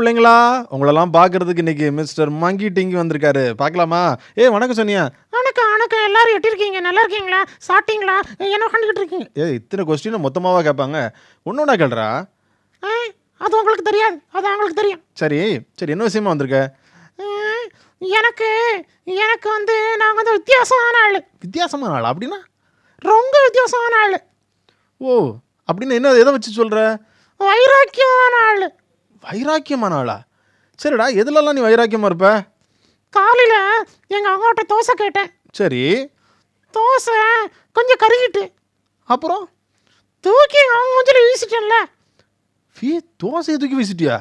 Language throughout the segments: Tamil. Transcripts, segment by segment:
பிள்ளைங்களா? உங்களெல்லாம் பார்க்கறதுக்கு இன்னைக்கு மிஸ்டர் மங்கி டிங்கி வந்திருக்காரு. பார்க்கலாமா? ஏ வணக்கம் சொன்னியா வணக்கம் வணக்கம். எல்லாரும் எப்படி இருக்கீங்க? நல்லா இருக்கீங்களா? சாப்பிட்டீங்களா? என்ன பண்ணிக்கிட்டு இருக்கீங்க? ஏ இத்தனை கொஸ்டினை மொத்தமாவா கேட்பாங்க? ஒன்னொன்னா கேள்றா அது உங்களுக்கு தெரியாது. அது அவங்களுக்கு தெரியும். சரி சரி என்ன விஷயமா வந்திருக்க? எனக்கு எனக்கு வந்து நான் வந்து வித்தியாசமான ஆள். வித்தியாசமான ஆள்? அப்படின்னா? ரொம்ப வித்தியாசமான ஆள். ஓ அப்படின்னு என்ன எதை வச்சு சொல்ற? வைராக்கியமான ஆள். வைராக்கியமான ஆளா? சரிடா எதுலலாம் நீ வைராக்கியமா இருப்ப? காலையில் எங்கள் அம்மாட்ட தோசை கேட்டேன். சரி. தோசை கொஞ்சம் கருகிட்டு. அப்புறம்? தூக்கி அவங்க மூஞ்சில் வீசிட்டேன்ல. ஃபீ தோசையை தூக்கி வீசிட்டியா?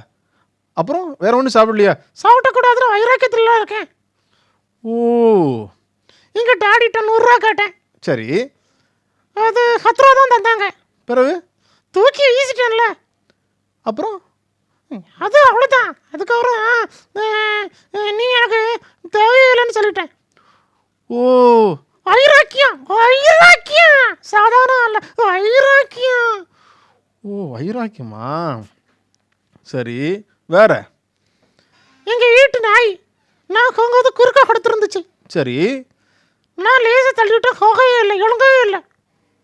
அப்புறம் வேற ஒன்றும் சாப்பிடலையா? சாப்பிடக்கூடாதுன்னு வைராக்கியத்தில் இருக்கேன். ஓ. இங்கே டாடிட்ட நூறுரூவா கேட்டேன். சரி. அது ரூபா தான் தந்தாங்க. பிறகு? தூக்கி வீசிட்டேன்ல. அப்புறம்? அது அவ்வளோதான் அதுக்கப்புறம் நீ எனக்கு தேவையில்லைன்னு சொல்லிட்டேன். ஓ வைராக்கியம் வைராக்கியம். சாதாரண அல்ல வைராக்கியம். ஓ வைராக்கியமா? சரி வேற? எங்கள் வீட்டு நாய் நான் கொங்காவது குறுக்க கொடுத்துருந்துச்சு. சரி. நான் லேசை தள்ளிவிட்டு ஹோகையே இல்லை எழுங்கவே இல்லை.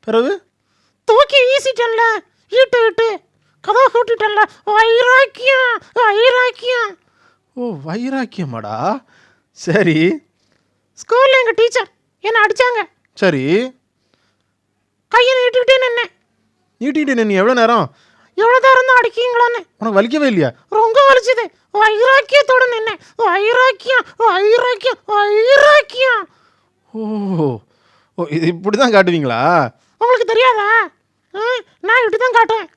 பிறகு? தூக்கி வீசிட்டேன்ல ஈட்டு விட்டு. கதவை கூட்டிட்டேன்ல வைராக்கியம் வைராக்கியம் ஓ வைராக்கியமாடா? சரி. ஸ்கூலில் எங்கள் டீச்சர் என்னை அடித்தாங்க சரி. கையை நீட்டுக்கிட்டே நின்னேன் நீட்டிட்டு நீ எவ்வளோ நேரம்? எவ்வளோ நேரம் தான் அடிக்கீங்களான்னு. உனக்கு வலிக்கவே இல்லையா? ரொம்ப வலிச்சது. வைராக்கியத்தோட நின்னேன் வைராக்கியம் வைராக்கியம் வைராக்கியம் ஓ ஓ இது இப்படி தான் காட்டுவீங்களா? உங்களுக்கு தெரியாதா? நான் இப்படி தான் காட்டுவேன்.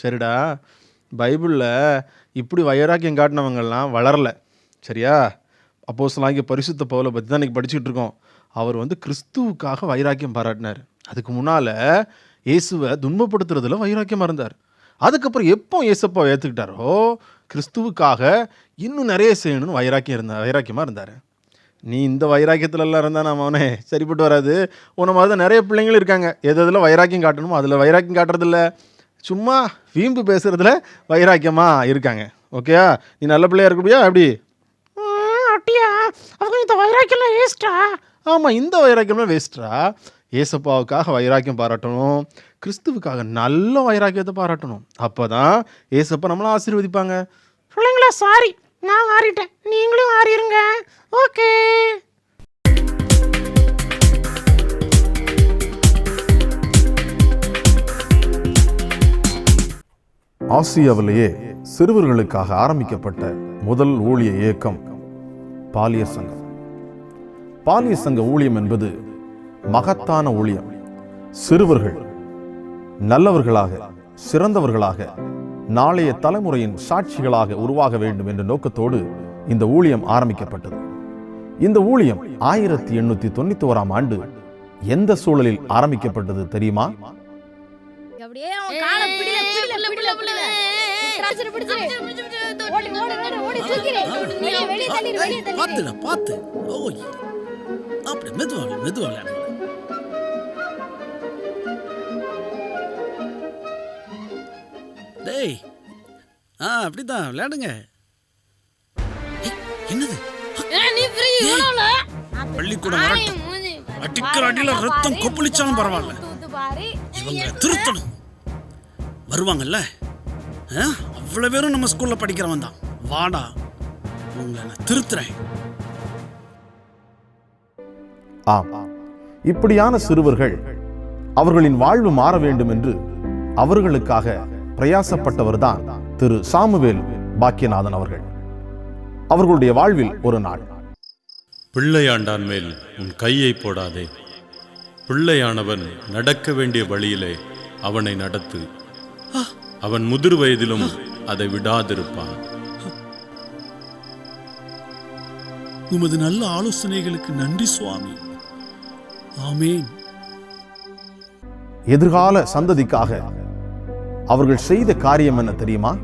சரிடா பைபிளில் இப்படி வைராக்கியம் காட்டினவங்கெல்லாம் வளரல. சரியா? அப்போஸ்தலனாகிய பரிசுத்த பவுலை பற்றி தான் இன்றைக்கி படிச்சுட்டு இருக்கோம். அவர் வந்து கிறிஸ்துவுக்காக வைராக்கியம் பாராட்டினார். அதுக்கு முன்னால் இயேசுவை துன்பப்படுத்துறதுல வைராக்கியமாக இருந்தார். அதுக்கப்புறம் எப்போ இயேசப்பா ஏற்றுக்கிட்டாரோ கிறிஸ்துவுக்காக இன்னும் நிறைய செய்யணும்னு வைராக்கியம் இருந்தார் வைராக்கியமாக இருந்தார். நீ இந்த வைராக்கியத்துலலாம் இருந்தால் நம்ம அவனே சரிப்பட்டு வராது. உன மாதிரி தான் நிறைய பிள்ளைங்களும் இருக்காங்க. எது எதில் வைராக்கியம் காட்டணுமோ அதில் வைராக்கியம் காட்டுறதில்ல. சும்மா வீம்பு பேசுகிறதுல வைராக்கியமாக இருக்காங்க. ஓகேயா நீ நல்ல பிள்ளையா இருக்கக்கூடிய அப்படி ம், அப்படியா? அவங்க இந்த வைராக்கியம் வேஸ்டா ஆமாம் இந்த வைராக்கியம்லாம் வேஸ்ட்ரா ஏசப்பாவுக்காக வைராக்கியம் பாராட்டணும். கிறிஸ்துவுக்காக நல்ல வைராக்கியத்தை பாராட்டணும். அப்போ தான் ஏசப்பா நம்மளை ஆசீர்வதிப்பாங்க. பிள்ளைங்களா சாரி நான் மாறிட்டேன். நீங்களும் மாறிடுங்க ஓகே ஆசியாவிலேயே சிறுவர்களுக்காக ஆரம்பிக்கப்பட்ட முதல் ஊழிய இயக்கம் பாலிய சங்கம். பாலிய சங்க ஊழியம் என்பது மகத்தான ஊழியம். சிறுவர்கள் நல்லவர்களாக சிறந்தவர்களாக நாளைய தலைமுறையின் சாட்சிகளாக உருவாக வேண்டும் என்ற நோக்கத்தோடு இந்த ஊழியம் ஆரம்பிக்கப்பட்டது. இந்த ஊழியம் ஆயிரத்தி எண்ணூத்தி தொண்ணூத்தி ஓராம் ஆண்டு எந்த சூழலில் ஆரம்பிக்கப்பட்டது தெரியுமா? ஓடி ஓடி ஓடி ஓடி வெளிய வெளிய பார்த்துடா பார்த்து ஓய். அப்படி மெதுவா மெதுவா விளையாடு டேய். ஆ அப்படிதான் விளையாடுங்க. என்னது? நீ ஃப்ரீ இவனோல பள்ளிக்கூடம் வரட்டும். அடிக்கிற அடியில ரத்தம் கொப்பளிச்சாலும் பரவாயில்ல. பாரு. இவங்களை திருத்தணும். வருவாங்கல்ல? ஆ? அவ்வளவு பேரும் நம்ம ஸ்கூல்ல படிக்கிறவன் தான். வாடா உங்களை நான் திருத்துறேன். ஆம். இப்படியான சிறுவர்கள் அவர்களின் வாழ்வு மாற வேண்டும் என்று அவர்களுக்காக பிரயாசப்பட்டவர்தான் திரு சாமுவேல் பாக்கியநாதன் அவர்கள். அவர்களுடைய வாழ்வில் ஒரு நாள் பிள்ளையாண்டான் மேல் உன் கையை போடாதே. பிள்ளையானவன் நடக்க வேண்டிய வழியிலே அவனை நடத்து. அவன் முதிர் வயதிலும் அதை விடாதிருப்பான். உமது நல்ல ஆலோசனைகளுக்கு நன்றி சுவாமி. ஆமேன். எதிர்கால சந்ததிக்காக அவர்கள் செய்த காரியம் என்ன தெரியுமா?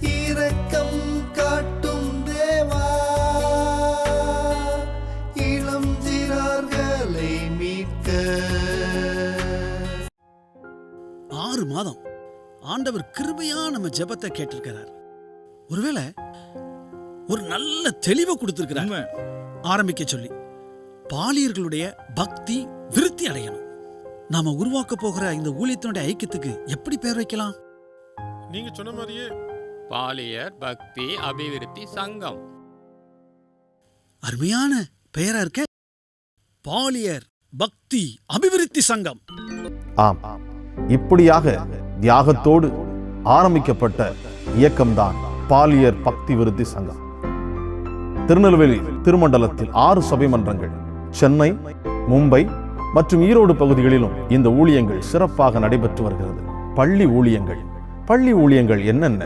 இரக்கம் காட்டும் தேவா. இளம் சிறார்களை மீட்க. ஆறு மாதம். ஆண்டவர் கிருபையா நம்ம ஜெபத்தை கேட்டிருக்கிறார். ஒருவேளை ஒரு நல்ல தெளிவை கொடுத்துருக்கிறாங்க ஆரம்பிக்க சொல்லி பாலியர்களுடைய பக்தி விருத்தி அடையணும். நாம உருவாக்க போகிற இந்த ஊழியத்தினுடைய ஐக்கியத்துக்கு எப்படி பேர் வைக்கலாம்? நீங்க சொன்ன மாதிரியே பாலியர் பக்தி அபிவிருத்தி சங்கம். அருமையான பெயரா இருக்க பாலியர் பக்தி அபிவிருத்தி சங்கம். ஆம். இப்படியாக தியாகத்தோடு ஆரம்பிக்கப்பட்ட இயக்கம்தான் பாலியர் பக்தி விருத்தி சங்கம். திருநெல்வேலி திருமண்டலத்தில் ஆறு சபை மன்றங்கள் சென்னை மும்பை மற்றும் ஈரோடு பகுதிகளிலும் இந்த ஊழியங்கள் சிறப்பாக நடைபெற்று வருகிறது. பள்ளி ஊழியங்கள் பள்ளி ஊழியங்கள் என்னென்ன?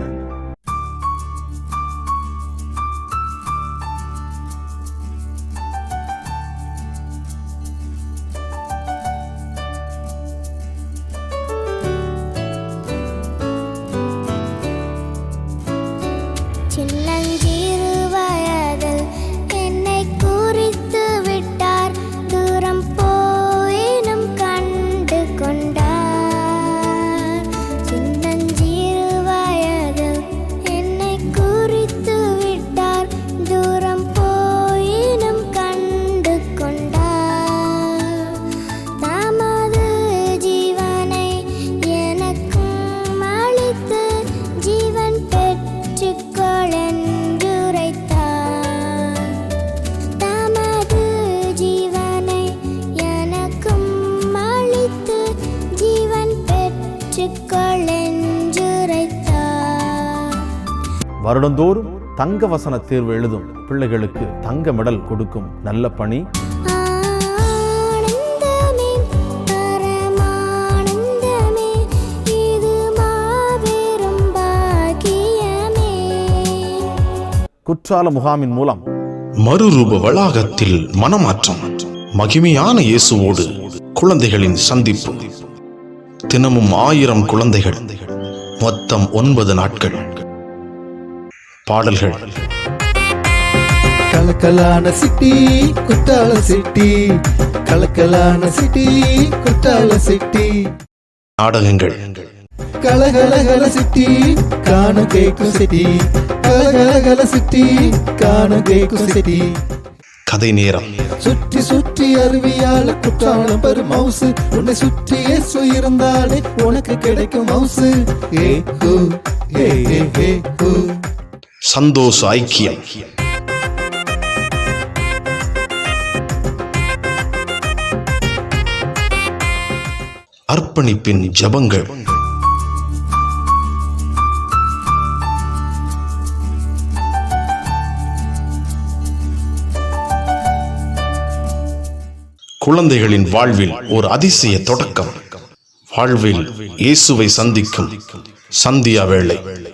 வருடந்தோறும் தங்க வசன தேர்வு எழுதும். பிள்ளைகளுக்கு தங்க மெடல் கொடுக்கும் நல்ல பணி. ஆனந்தமே பரமானந்தமே இது மாபெரும் பாக்கியமே. குற்றால முகாமின் மூலம் மறுரூப வளாகத்தில் மனமாற்றம். மகிமையான இயேசுவோடு குழந்தைகளின் சந்திப்பு. தினமும் ஆயிரம் குழந்தைகள் மொத்தம் ஒன்பது நாட்கள். பாடல்கள். கலக்கலான சிட்டி குத்தால சிட்டி. கலக்கலான சிட்டி குத்தால சிட்டி. நாடகங்கள். கலகலகல சிட்டி காண கேக்கும் சிட்டி. கலகலகல சிட்டி காண கேக்கும் சிட்டி. கதை நேரம். சுற்றி சுற்றி அருவியால குற்றாலம் பெரும் மவுசு. உன்னை சுற்றி இயேசு இருந்தாலே உனக்கு கிடைக்கும் மவுசு. ஏ ஏ ஏ சந்தோஷ ஐக்கியம். அர்ப்பணிப்பின் ஜபங்கள். குழந்தைகளின் வாழ்வில் ஒரு அதிசய தொடக்கம். வாழ்வில் இயேசுவை சந்திக்கும் சந்தியா வேளை.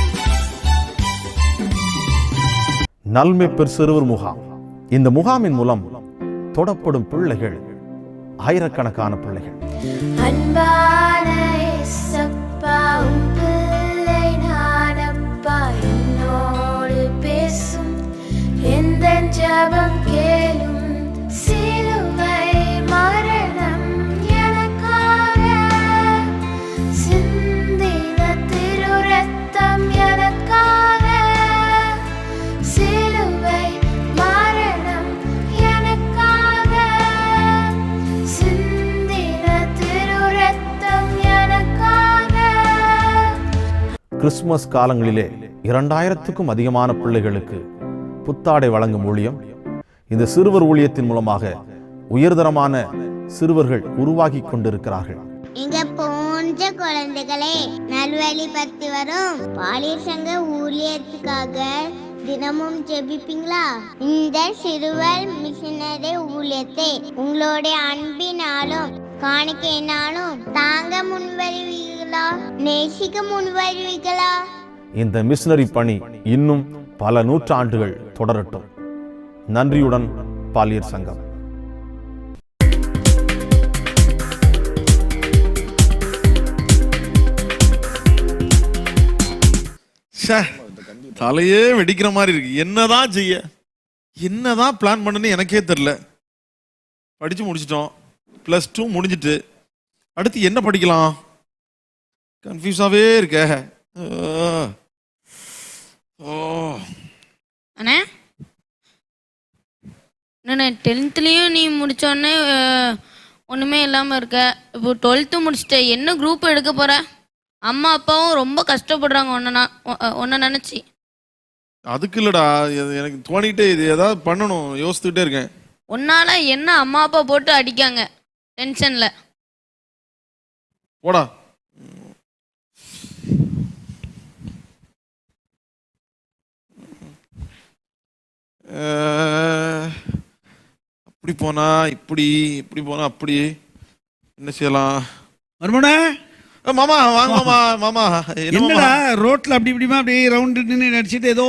நல்மெப்பெர் சிறுவர் முகாம். இந்த முகாமின் மூலம் தொடப்படும் பிள்ளைகள் ஆயிரக்கணக்கான பிள்ளைகள். அன்பான பேசும். எந்த ஜபம் கே கிறிஸ்துமஸ் காலங்களிலே இரண்டாயிரத்துக்கும் அதிகமான பிள்ளைகளுக்கு புத்தாடை வழங்கும் ஊழியம். இந்த சிறுவர் ஊழியத்தின் மூலமாக உயர்தரமான சிறுவர்கள் உருவாகி கொண்டிருக்கிறார்கள். இங்க போன்ற குழந்தைகளை நல்வழிப்படுத்தி வரும். பாலியல் சங்க ஊழியத்துக்காக தினமும் ஜெபிப்பீங்களா? இந்த சிறுவர் மிஷினரி ஊழியத்தை உங்களுடைய அன்பினாலும் காணிக்கையினாலும் தாங்க முன்வருவீர்கள். நேசிக்க முன்வருவீர்களா இந்த மிஷனரி பணி இன்னும் பல நூற்றாண்டுகள் தொடரட்டும். நன்றியுடன் பாலியர் சங்கம். தலையே வெடிக்கிற மாதிரி இருக்கு. என்னதான் செய்ய? என்னதான் பிளான் பண்ணனு எனக்கே தெரில படிச்சு முடிச்சிட்டோம். ப்ளஸ் டூ முடிஞ்சிட்டு அடுத்து என்ன படிக்கலாம்? கன்ஃபியூஸாகவே இருக்க. ஓ அண்ணே? என்னண்ணே டென்த்லேயும் நீ முடிச்சோடனே ஒன்றுமே இல்லாமல் இருக்க. இப்போ டுவெல்த்து முடிச்சிட்ட என்ன குரூப் எடுக்க போற? அம்மா அப்பாவும் ரொம்ப கஷ்டப்படுறாங்க ஒன்றை ஒன்றை நினச்சி. அதுக்கு இல்லடா இது எனக்கு தோணிக்கிட்டே இது ஏதாவது பண்ணணும் யோசித்துக்கிட்டே இருக்கேன். உன்னால என்ன அம்மா அப்பா போட்டு அடிக்காங்க டென்ஷனில் போடா. அப்படி போனா இப்படி இப்படி போனா அப்படி. என்ன செய்யலாம்? மறுமணே மாமா வாங்க மாமா மாமா. என்ன என்னடா? ரோட்ல அப்படி இப்படிமா அப்படியே ரவுண்டு நின்று நடிச்சிட்டு ஏதோ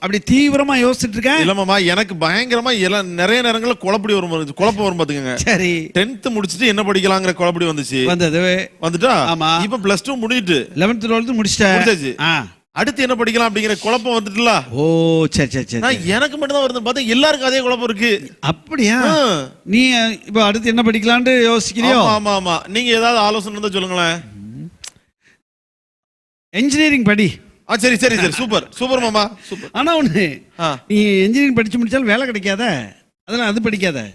அப்படி தீவிரமா யோசிச்சுட்டு இருக்கேன். இல்ல மாமா எனக்கு பயங்கரமா எல்லாம் நிறைய நேரங்கள்ல குழப்படி வரும் குழப்பம் வரும் பாத்துக்கங்க. சரி. டென்த் முடிச்சிட்டு என்ன படிக்கலாங்கிற குழப்படி வந்துச்சு. வந்தது. வந்துட்டா? ஆமா. இப்ப பிளஸ் டூ முடிஞ்சிட்டு. லெவன்த் டுவெல்த் முடிச்சிட்டேன். அடுத்து என்ன படிக்கலாம் அப்படிங்கிற குழப்பம் வந்துட்டுல. ஓ சரி சரி சரி. எனக்கு மட்டும் தான் வருது பார்த்தா எல்லாருக்கும் அதே குழப்பம் இருக்கு. அப்படியா. நீ இப்போ அடுத்து என்ன படிக்கலாம்னு யோசிக்கிறியோ? ஆமா ஆமா ஆமா. நீங்க ஏதாவது ஆலோசனை இருந்தா சொல்லுங்களேன். இன்ஜினியரிங் படி. ஆ சரி சரி சரி. சூப்பர். சூப்பர் மாமா. சூப்பர். ஆனா ஒண்ணு ஆ. நீ இன்ஜினியரிங் படிச்சு முடிச்சாலும் வேலை கிடைக்காத. அதெல்லாம் அது படிக்காத.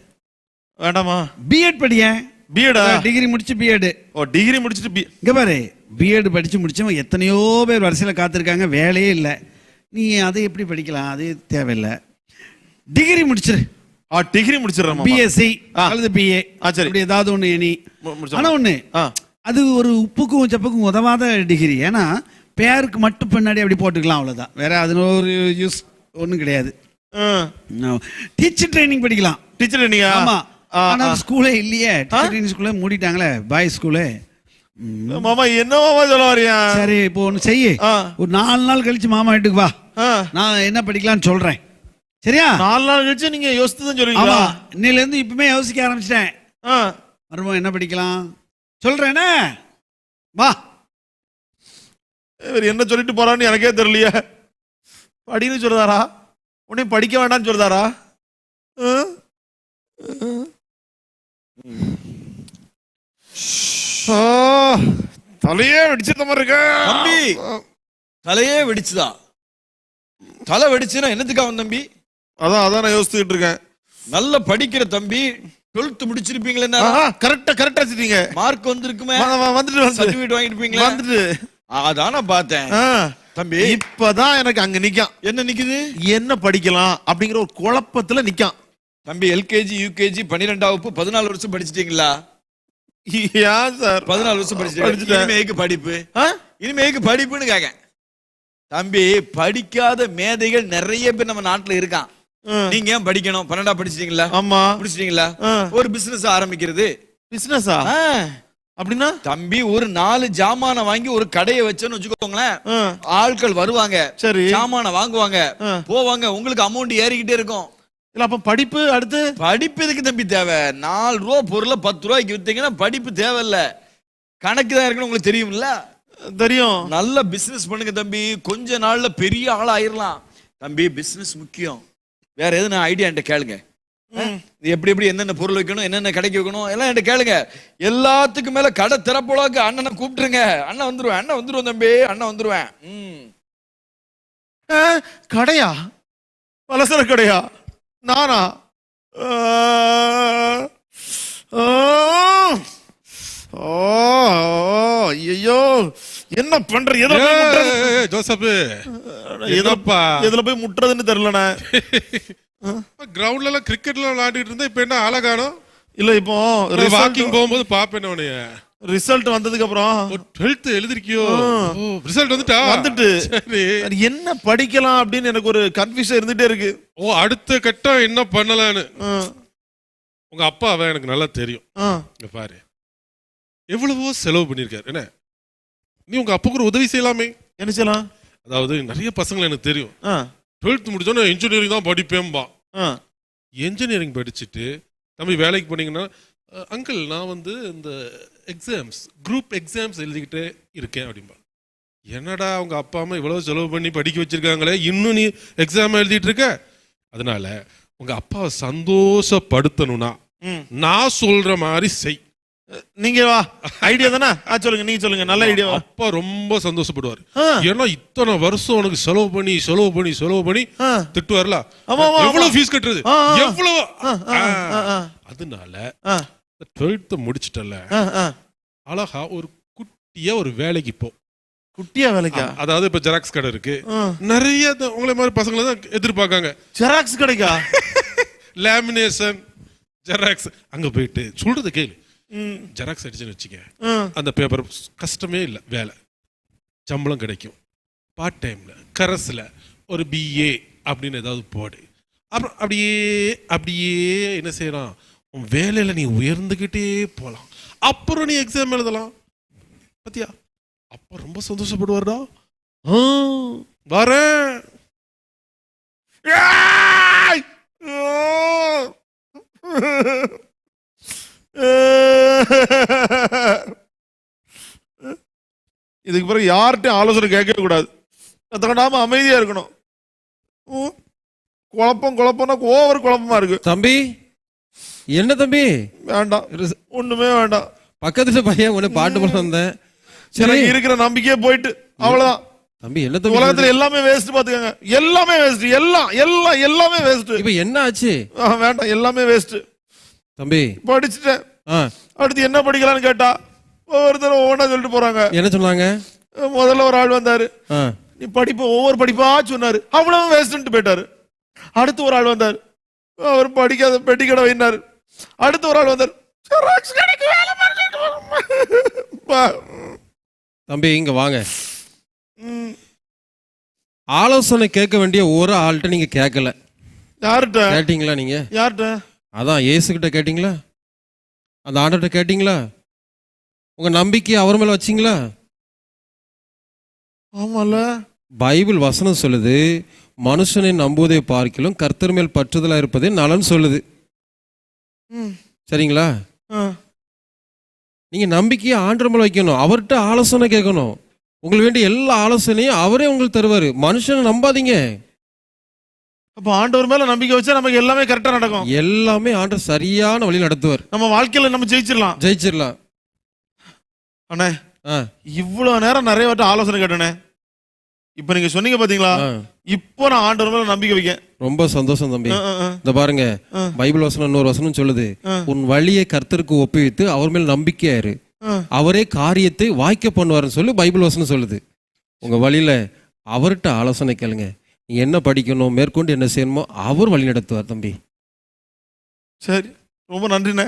வேண்டாமா? பிஎட் படிய பிஎடா டிகிரி முடிச்சு பிஎட் ஓ டிகிரி முடிச்சிட்டு பி இங்க பாரு பிஎட் படிச்சு முடிச்சவன் எத்தனையோ பேர் வரிசையில் காத்திருக்காங்க வேலையே இல்லை. நீ அதை எப்படி படிக்கலாம்? அது தேவையில்லை. டிகிரி முடிச்சிரு. ஆ டிகிரி முடிச்சிடுறேன் மாமா. பிஎஸ்சி. அல்லது பிஏ ஆ, சரி. அப்படி ஏதாவது ஒன்று நீ மு- முடிச்சிடலாம். ஆனா ஒண்ணு ஆ. அது ஒரு உப்புக்கும் சப்புக்கும் உதவாத டிகிரி ஏன்னா பேருக்கு மட்டும் பின்னாடி அப்படி போட்டுக்கலாம் அவ்வளவுதான். வேற அதுல ஒரு யூஸ் ஒன்றும் கிடையாது. டீச்சர் ட்ரைனிங் படிக்கலாம். டீச்சர் நீங்க ஆமா. ஆ, ஆனா ஆ. ஸ்கூலே இல்லையே. டீச்சர் ட்ரைனிங் ஸ்கூலே மூடிட்டாங்களே பாய் ஸ்கூலே மாமா என்ன மாமா சொல்ல வரியா சரி இப்போ ஒன்று செய்யு. ஒரு நாலு நாள் கழிச்சு மாமா வீட்டுக்கு வா. நான் என்ன படிக்கலாம்னு சொல்றேன். சரியா? நாலு நாள் கழிச்சு நீங்க யோசித்து தான் ஆமா. சொல்லுவீங்களா இன்னையில இருந்து இப்பவுமே யோசிக்க ஆரம்பிச்சிட்டேன். ஆ. மருமகன் என்ன படிக்கலாம்? சொல்றேனே? வா. இவர் என்ன சொல்லிட்டு போறான்னு எனக்கே தெரியலையே. படின்னு சொல்றதாரா உன்னை படிக்க வேண்டாம்னு? ஆ, தலையே வெடிச்சிருந்த மாதிரி இருக்க. தம்பி தலையே வெடிச்சுதா? தலை வெடிச்சுன்னா என்னத்துக்கா தம்பி? அதான் அதான் நான் யோசிச்சுக்கிட்டு இருக்கேன். நல்ல படிக்கிற தம்பி டுவெல்த் முடிச்சிருப்பீங்களே கரெக்டா கரெக்டா வச்சுட்டீங்க மார்க் வந்திருக்குமே. வந்துட்டு வந்து சர்டிபிகேட் வாங்கிருப்பீங்களா. வந்துட்டு. அதான பார்த்தேன். ஆ, தம்பி. இப்பதான் எனக்கு அங்க நிக்கான். என்ன நிக்குது? என்ன படிக்கலாம் அப்படிங்கிற ஒரு குழப்பத்துல நிக்கான். தம்பி எல்கேஜி யூகேஜி பன்னிரெண்டாம் வகுப்பு பதினாலு வருஷம் படிச்சிட்டீங்களா? சார். பதினாலு வருஷம் படிச்சுட்டேன். இனிமேக்கு படிப்பு? இனிமேக்கு படிப்புன்னு கேக்க தம்பி படிக்காத மேதைகள் நிறைய பேர் நம்ம நாட்டுல இருக்கான். நீங்க ஏன் படிக்கணும்? பன்னெண்டா படிச்சிட்டீங்களா ஆமா. முடிச்சிட்டீங்களா ஆ. ஒரு பிசினஸ் ஆரம்பிக்கிறது. பிசினஸா. அப்படின்னா? தம்பி ஒரு நாலு ஜாமான வாங்கி ஒரு கடையை வச்சோன்னு வச்சுக்கோங்களேன். ஆட்கள் வருவாங்க. சரி. ஜாமான வாங்குவாங்க. போவாங்க. உங்களுக்கு அமௌண்ட் ஏறிக்கிட்டே இருக்கும். இல்ல அப்ப படிப்பு அடுத்து? படிப்பு எதுக்கு தம்பி தேவை? நாலு ரூபா பொருளை பத்து ரூபாய்க்கு வித்தீங்கன்னா படிப்பு தேவையில்ல. கணக்கு தான் இருக்குன்னு உங்களுக்கு தெரியும்ல? தெரியும். நல்ல பிசினஸ் பண்ணுங்க தம்பி. கொஞ்ச நாள்ல பெரிய ஆள் ஆயிரலாம் தம்பி பிசினஸ் முக்கியம். வேற எது நான் ஐடியா என்கிட்ட கேளுங்க. இது எப்படி எப்படி என்னென்ன பொருள் வைக்கணும் என்னென்ன கடைக்கு வைக்கணும் எல்லாம் என்கிட்ட கேளுங்க. எல்லாத்துக்கும் மேல கடை திறப்போலாக்கு அண்ணனை கூப்பிட்டுருங்க. அண்ணன் வந்துருவேன் அண்ணன் வந்துருவேன் தம்பி அண்ணன் வந்துருவேன். ம். கடையா? பலசர கடையா? நானா? ஐயோ என்ன பண்ற? ஜோசப் என்னப்பா? எதுல போய் முட்டுறதுன்னு தெரியலண்ணே. கிரவுண்ட்ல எல்லாம் கிரிக்கெட்ல விளையாடிட்டு இருந்தா இப்ப என்ன ஆளை காணோம்? இல்ல இப்போ வாக்கிங் போகும்போது பாப்பேன் உனைய ரிசல்ட் வந்ததுக்கு அப்புறம் டுவெல்த் எழுதிருக்கியோ? ரிசல்ட் வந்துட்டா? வந்துட்டு. என்ன படிக்கலாம் அப்படின்னு எனக்கு ஒரு கன்ஃபியூஷன் இருந்துட்டே இருக்கு. ஓ அடுத்த கட்டம் என்ன பண்ணலான்னு. உங்க அப்பாவை எனக்கு நல்லா தெரியும். பாரு. எவ்வளவோ செலவு பண்ணியிருக்காரு. என்ன? நீ உங்க அப்பாவுக்கு ஒரு உதவி செய்யலாமே. என்ன செய்யலாம்? அதாவது நிறைய பசங்களை எனக்கு தெரியும். டுவெல்த் முடிச்சோன்னே இன்ஜினியரிங் தான் படிப்பேன்பா இன்ஜினியரிங் படிச்சுட்டு தம்பி வேலைக்கு போனீங்கன்னா அங்கிள் நான் வந்து இந்த எக்ஸாம்ஸ் குரூப் எக்ஸாம்ஸ் எழுதிக்கிட்டே இருக்கேன் அப்படிம்பா. என்னடா அவங்க அப்பா அம்மா இவ்வளவு செலவு பண்ணி படிக்க வச்சிருக்காங்களே? இன்னும் நீ எக்ஸாம் எழுதிட்டு இருக்க? அதனால உங்க அப்பாவை சந்தோஷப்படுத்தணும்னா. நான் சொல்ற மாதிரி செய். நீங்க வா. ஐடியா தானே? ஆ சொல்லுங்க நீங்க சொல்லுங்க. நல்ல ஐடியா அப்பா ரொம்ப சந்தோஷப்படுவார். ஏன்னா இத்தனை வருஷம் உனக்கு செலவு பண்ணி செலவு பண்ணி செலவு பண்ணி. திட்டுவார்ல? எவ்வளவு. ஃபீஸ் கட்டுறது. எவ்வளவு. அதனால டுவெல்த் முடிச்சிட்டல. அழகா ஒரு குட்டியா ஒரு வேலைக்கு போ. குட்டியா வேலைக்கா? அதாவது இப்ப ஜெராக்ஸ் கடை இருக்கு. நிறைய உங்களை மாதிரி பசங்களை தான் எதிர்பார்க்காங்க. ஜெராக்ஸ் கிடைக்கா? லேமினேஷன் ஜெராக்ஸ் அங்க போயிட்டு சொல்றது கேளு. ஜெராக்ஸ் அடிச்சுன்னு வச்சுக்க ஆ, அந்த பேப்பர் கஷ்டமே இல்லை வேலை. சம்பளம் கிடைக்கும். பார்ட் டைம்ல கரஸ்ல ஒரு பிஏ அப்படின்னு ஏதாவது போடு. அப்புறம் அப்படியே அப்படியே என்ன செய்யலாம் உன் வேலையில நீ உயர்ந்துகிட்டே போகலாம் அப்புறம் நீ எக்ஸாம் எழுதலாம். பாத்தியா? அப்ப ரொம்ப சந்தோஷப்படுவார்டா. ஆ, வரேன். ஏய்! இதுக்கு பிறகு யார்கிட்டயும் ஆலோசனை கேட்கவே கூடாது. கத்தக்கடாம அமைதியா இருக்கணும். குழப்பம் குழப்பம்னா ஓவர் குழப்பமா இருக்கு. தம்பி என்ன தம்பி? வேண்டாம். ஒண்ணுமே வேண்டாம். பக்கத்துல பையன் ஒண்ணு பாட்டு பாட வந்தேன். சரி. இருக்கிற நம்பிக்கையே போயிட்டு அவ்வளவுதான். தம்பி என்ன தம்பி? உலகத்துல? எல்லாமே வேஸ்ட் பாத்துக்கோங்க எல்லாமே வேஸ்ட் எல்லாம் எல்லாம் எல்லாமே வேஸ்ட் இப்ப என்ன ஆச்சு? வேண்டாம். எல்லாமே வேஸ்ட் தம்பி. படிச்சுட்டேன். அடுத்து என்ன படிக்கலாம்னு கேட்டா ஒவ்வொருத்தரும் ஒவ்வொன்றா சொல்லிட்டு போறாங்க. என்ன சொன்னாங்க? முதல்ல ஒரு ஆள் வந்தாரு. நீ படிப்பு ஒவ்வொரு படிப்பா சொன்னாரு. அவ்வளவு வேஸ்ட்ன்ட்டு போயிட்டாரு. அடுத்து ஒரு ஆள் வந்தார். அவர் படிக்காத பெட்டி கடை வைனாரு. அடுத்து ஒரு ஆள் வந்தார். "Xerox கடைக்கு வேலை பார்த்துட்டு பா- தம்பி இங்க வாங்க. ஆலோசனை கேட்க வேண்டிய ஒரு ஆள்கிட்ட நீங்க கேட்கல. யார்கிட்ட? கேட்டீங்களா நீங்க? யார்கிட்ட? அதான் இயேசுகிட்ட கேட்டீங்களா? அந்த ஆண்டர்கிட்ட கேட்டீங்களா? உங்க நம்பிக்கை அவர் மேல வச்சீங்களா? ஆமால. பைபிள் வசனம் சொல்லுது மனுஷனை நம்புவதை பார்க்கிலும் கர்த்தர் மேல் பற்றுதலா இருப்பதே நலன் சொல்லுது. ம், சரிங்களா? ஆ. நீங்க நம்பிக்கையை ஆண்டர் மேல வைக்கணும். அவர்கிட்ட ஆலோசனை கேட்கணும். உங்களுக்கு வேண்டிய எல்லா ஆலோசனையும் அவரே உங்களுக்கு தருவாரு. மனுஷனை நம்பாதீங்க. அப்ப ஆண்டவர் மேல நம்பிக்கை வச்சா நமக்கு எல்லாமே கரெக்டா நடக்கும். எல்லாமே ஆண்டர் சரியான வழி நடத்துவார். நம்ம வாழ்க்கையில நம்ம ஜெயிச்சிடலாம். ஜெயிச்சிடலாம். அண்ணே இவ்வளவு நேரம் நிறைய வாட்டி ஆலோசனை கேட்டேனே. இப்ப நீங்க சொன்னீங்க பாத்தீங்களா. இப்போ நான் ஆண்டவர் மேல நம்பிக்கை வைக்கேன். ரொம்ப சந்தோஷம் தம்பி. இந்த பாருங்க. பைபிள் வசனம் இன்னொரு வசனம் சொல்லுது. உன் வழியை கர்த்தருக்கு ஒப்புவித்து அவர் மேல் நம்பிக்கையாரு. அவரே காரியத்தை வாய்க்க பண்ணுவாருன்னு சொல்லி பைபிள் வசனம் சொல்லுது. உங்க வழியில அவர்கிட்ட ஆலோசனை கேளுங்க. என்ன படிக்கணும் மேற்கொண்டு என்ன செய்யணுமோ அவர் வழி நடத்துவார் தம்பி. சரி ரொம்ப நன்றிண்ணே.